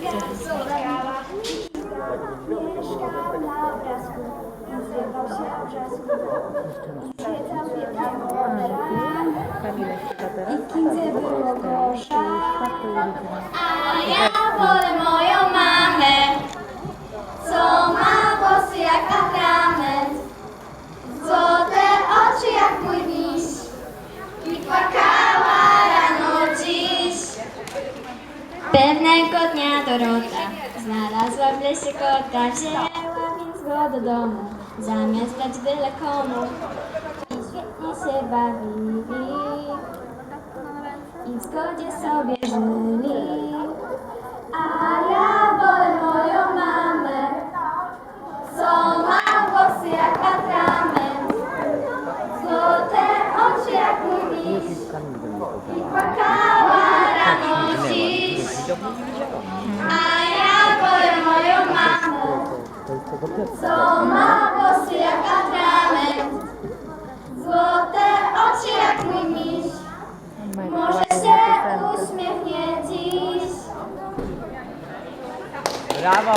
Mieszkał na blasku i zrywał się brzasku. Świecał wielkiego i kindze było gorsza. A ja wolę moją Pewnego dnia Dorota znalazła w lesie kota, wzięła więc go do domu, zamiast dać byle komu. I świetnie się bawili i w zgodzie sobie żyli. A ja wolę moją mamę, co ma włosy jak atrament, złote oczy jak mój miś i dziś. A ja wolę moją mamę, co ma włosy jak atrament, złote oczy jak mój miś. Może się uśmiechnie dziś. Brawo!